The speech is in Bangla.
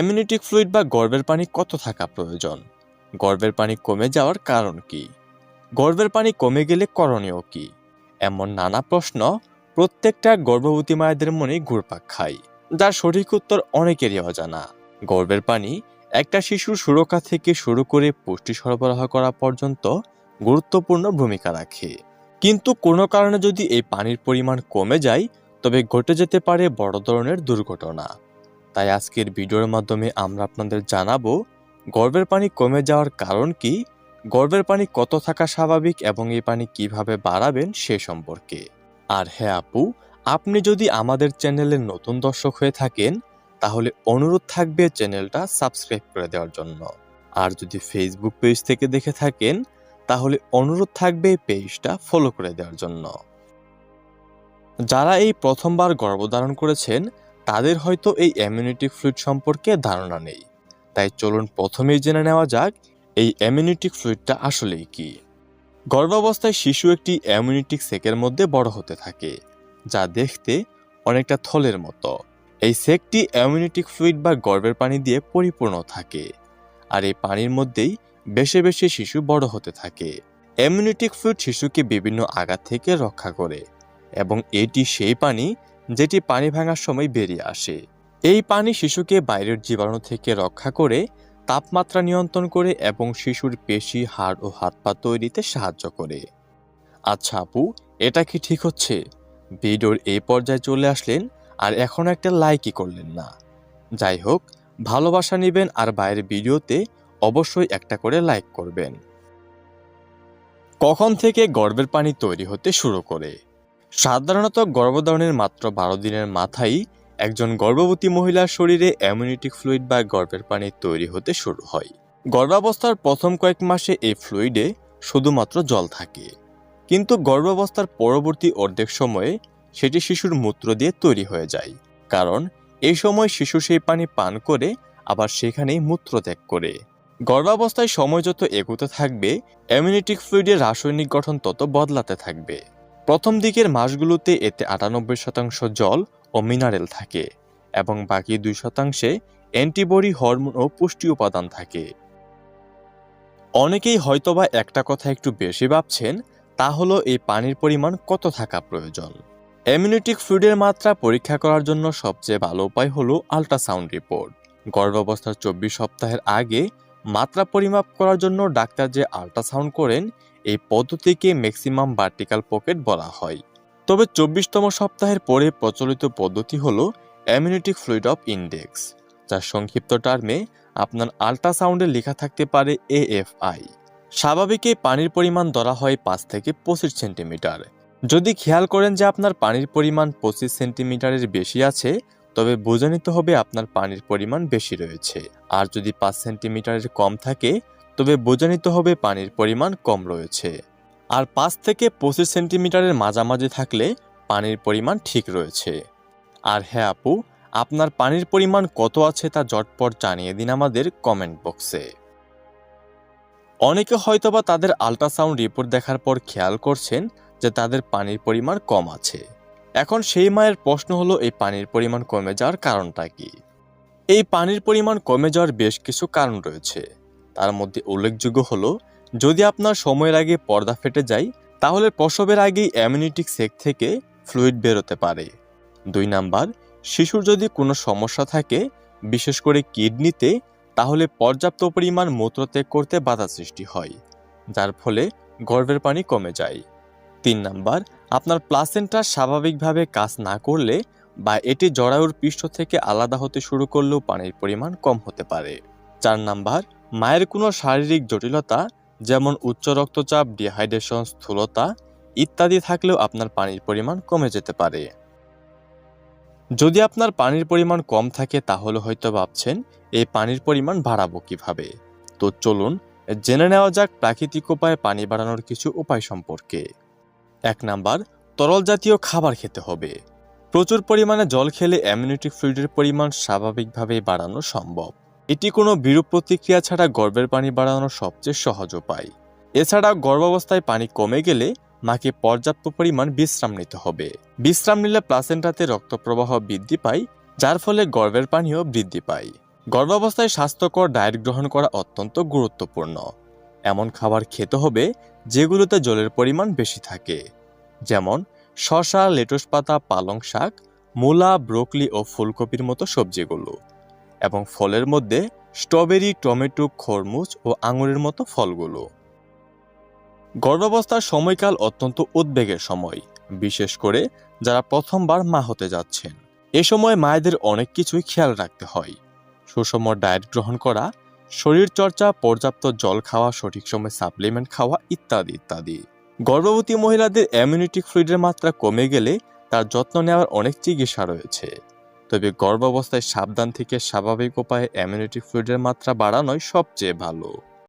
এমিউনিটিক ফ্লুইড বা গর্ভের পানি কত থাকা প্রয়োজন? গর্ভের পানি কমে যাওয়ার কারণ কি? গর্ভের পানি কমে গেলে করণীয় কি? এমন নানা প্রশ্ন প্রত্যেকটা গর্ভবতী মায়েদের মনে ঘুরপাক খায়, যার সঠিক উত্তর অনেকেরই অজানা। গর্ভের পানি একটা শিশুর সুরক্ষা থেকে শুরু করে পুষ্টি সরবরাহ করা পর্যন্ত গুরুত্বপূর্ণ ভূমিকা রাখে। কিন্তু কোনো কারণে যদি এই পানির পরিমাণ কমে যায়, তবে ঘটে যেতে পারে বড় ধরনের দুর্ঘটনা। তাই আজকের ভিডিওর মাধ্যমে আমরা আপনাদের জানাব গর্ভের পানি কমে যাওয়ার কারণ কি? গর্ভের পানি কত থাকা স্বাভাবিক এবং এই পানি কীভাবে বাড়াবেন সে সম্পর্কে। আর হ্যাঁ আপু, আপনি যদি আমাদের চ্যানেলের নতুন দর্শক হয়ে থাকেন, তাহলে অনুরোধ থাকবে চ্যানেলটা সাবস্ক্রাইব করে দেওয়ার জন্য। আর যদি ফেসবুক পেজ থেকে দেখে থাকেন, তাহলে অনুরোধ থাকবে পেজটা ফলো করে দেওয়ার জন্য। যারা এই প্রথমবার গর্ভধারণ করেছেন তাদের হয়তো এই অ্যামিউনিটিক ফ্লুইড সম্পর্কে ধারণা নেই। তাই চলুন প্রথমেই জেনে নেওয়া যাক, এই অ্যামিউনিটিক ফ্লুইডটা আসলেই কি? গর্ভাবস্থায় শিশু একটি অ্যামিউনিটিক সেকের মধ্যে বড় হতে থাকে, যা দেখতে অনেকটা থলের মতো। এই সেকটি অ্যামিউনিটিক ফ্লুইড বা গর্ভের পানি দিয়ে পরিপূর্ণ থাকে, আর এই পানির মধ্যেই বেশি বেশি শিশু বড় হতে থাকে। অ্যামিউনিটিক ফ্লুইড শিশুকে বিভিন্ন আঘাত থেকে রক্ষা করে, এবং এটি সেই পানি যেটি পানি ভাঙার সময় বেরিয়ে আসে। এই পানি শিশুকে বাইরের জীবাণু থেকে রক্ষা করে, তাপমাত্রা নিয়ন্ত্রণ করে এবং শিশুর পেশি, হাড় ও হাত পা তৈরিতে সাহায্য করে। আচ্ছা আপু, এটা কি ঠিক হচ্ছে? ভিডিওর এই পর্যায়ে চলে আসলেন আর এখন একটা লাইকই করলেন না। যাই হোক, ভালোবাসা নেবেন আর বাইরের ভিডিওতে অবশ্যই একটা করে লাইক করবেন। কখন থেকে গর্বের পানি তৈরি হতে শুরু করে? সাধারণত গর্ভধারণের মাত্র বারো দিনের মাথায় একজন গর্ভবতী মহিলার শরীরে অ্যামিউনিটিক ফ্লুইড বা গর্ভের পানি তৈরি হতে শুরু হয়। গর্ভাবস্থার প্রথম কয়েক মাসে এই ফ্লুইডে শুধুমাত্র জল থাকে। কিন্তু গর্ভাবস্থার পরবর্তী অর্ধেক সময়ে সেটি শিশুর মূত্র দিয়ে তৈরি হয়ে যায়। কারণ এই সময় শিশু সেই পানি পান করে, আবার সেখানেই মূত্র ত্যাগ করে। গর্ভাবস্থায় সময় যত এগোতে থাকবে, অ্যামিউনিটিক ফ্লুইডের রাসায়নিক গঠন তত বদলাতে থাকবে। প্রথম দিকের মাসগুলোতে এতে আটানব্বই শতাংশ জল ও মিনারেল থাকে এবং বাকি দুই শতাংশে অ্যান্টিবডি হরমোন ও পুষ্টি উপাদান থাকে। অনেকেই হয়তোবা একটা কথা একটু বেশি ভাবছেন, তা হলো এই পানির পরিমাণ কত থাকা প্রয়োজন। অ্যামিউনিটিক ফ্লুইডের মাত্রা পরীক্ষা করার জন্য সবচেয়ে ভালো উপায় হলো আল্ট্রাসাউন্ড রিপোর্ট। গর্ভাবস্থার চব্বিশ সপ্তাহের আগে মাত্রা পরিমাপ করার জন্য ডাক্তার যে আল্ট্রাসাউন্ড করেন এই পদ্ধতিকে ম্যাক্সিমাম ভার্টিক্যাল পকেট বলা হয়। তবে চব্বিশতম সপ্তাহের পরে প্রচলিত পদ্ধতি হলো অ্যামিউনিটিক ফ্লুইড অফ ইন্ডেক্স যার সংক্ষিপ্ত টার্মে আপনার আল্ট্রাসাউন্ডে লেখা থাকতে পারে এএফআই স্বাভাবিক পানির পরিমাণ ধরা হয় পাঁচ থেকে পঁচিশ সেন্টিমিটার যদি খেয়াল করেন যে আপনার পানির পরিমাণ পঁচিশ সেন্টিমিটারের বেশি আছে, তবে বুঝে নিতে হবে আপনার পানির পরিমাণ বেশি রয়েছে। আর যদি পাঁচ সেন্টিমিটারের কম থাকে তবে বুঝে নিতে হবে পানির পরিমাণ কম রয়েছে। আর পাঁচ থেকে পঁচিশ সেন্টিমিটারের মাঝামাঝি থাকলে পানির পরিমাণ ঠিক রয়েছে। আর হ্যাঁ আপু, আপনার পানির পরিমাণ কত আছে তা জটপট জানিয়ে দিন আমাদের কমেন্ট বক্সে। অনেকে হয়তোবা তাদের আল্ট্রাসাউন্ড রিপোর্ট দেখার পর খেয়াল করছেন যে তাদের পানির পরিমাণ কম আছে। এখন সেই মায়ের প্রশ্ন হলো, এই পানির পরিমাণ কমে যাওয়ার কারণটা কি? এই পানির পরিমাণ কমে যাওয়ার বেশ কিছু কারণ রয়েছে। তার মধ্যে উল্লেখযোগ্য হলো, যদি আপনার সময়ের আগে পর্দা ফেটে যায়, তাহলে প্রসবের আগেই অ্যামিউনিটিক সেক থেকে ফ্লুইড বেরোতে পারে। দুই নাম্বার, শিশুর যদি কোনো সমস্যা থাকে, বিশেষ করে কিডনিতে, তাহলে পর্যাপ্ত পরিমাণ মূত্রত্যাগ করতে বাধা সৃষ্টি হয়, যার ফলে গর্ভের পানি কমে যায়। তিন নাম্বার, আপনার প্লাসেন্টা স্বাভাবিকভাবে কাজ না করলে বা এটি জরায়ুর পৃষ্ঠ থেকে আলাদা হতে শুরু করলেও পানির পরিমাণ কম হতে পারে। চার নাম্বার, মায়ের কোনো শারীরিক জটিলতা, যেমন উচ্চ রক্তচাপ ডিহাইড্রেশন স্থূলতা ইত্যাদি থাকলেও আপনার পানির পরিমাণ কমে যেতে পারে। যদি আপনার পানির পরিমাণ কম থাকে তাহলে হয়তো ভাবছেন, এই পানির পরিমাণ বাড়াবো কীভাবে? তো চলুন, জেনে নেওয়া যাক প্রাকৃতিক উপায়ে পানি বাড়ানোর কিছু উপায় সম্পর্কে। এক নাম্বার, তরল জাতীয় খাবার খেতে হবে। প্রচুর পরিমাণে জল খেলে অ্যামিউনিটি ফ্লুইডের পরিমাণ স্বাভাবিকভাবেই বাড়ানো সম্ভব। এটি কোনো বিরূপ প্রতিক্রিয়া ছাড়া গর্ভের পানি বাড়ানোর সবচেয়ে সহজ উপায়। এছাড়া গর্ভাবস্থায় পানি কমে গেলে মাকে পর্যাপ্ত পরিমাণ বিশ্রাম নিতে হবে। বিশ্রাম নিলে প্লাসেন্টাতে রক্ত প্রবাহ বৃদ্ধি পায়, যার ফলে গর্ভের পানিও বৃদ্ধি পায়। গর্ভাবস্থায় স্বাস্থ্যকর ডায়েট গ্রহণ করা অত্যন্ত গুরুত্বপূর্ণ। এমন খাবার খেতে হবে যেগুলোতে জলের পরিমাণ বেশি থাকে। যেমন, শসা, লেটুস পাতা, পালং শাক, মূলা, ব্রোকলি ও ফুলকপির মতো সবজিগুলো। এবং ফলের মধ্যে স্ট্রবেরি, টমেটো, খরমুজ ও আঙুরের মতো ফলগুলো। গর্ভাবস্থার সময়কাল অত্যন্ত উদ্বেগের সময়, বিশেষ করে যারা প্রথমবার মা হতে যাচ্ছেন। এ সময় মায়েদের অনেক কিছুই খেয়াল রাখতে হয়। সুষম ডায়েট গ্রহণ করা, শরীর চর্চা, পর্যাপ্ত জল খাওয়া, সঠিক সময় সাপ্লিমেন্ট খাওয়া ইত্যাদি ইত্যাদি। গর্ভবতী মহিলাদের ইমিউনিটি ফ্লুইডের মাত্রা কমে গেলে তার যত্ন নেওয়ার অনেক চিকিৎসা রয়েছে। তবে গর্ভাবস্থায় সাবধান থেকে স্বাভাবিক উপায়ে অ্যামিউনিটি ফ্লুইডের মাত্রা বাড়ানোই সবচেয়ে ভালো।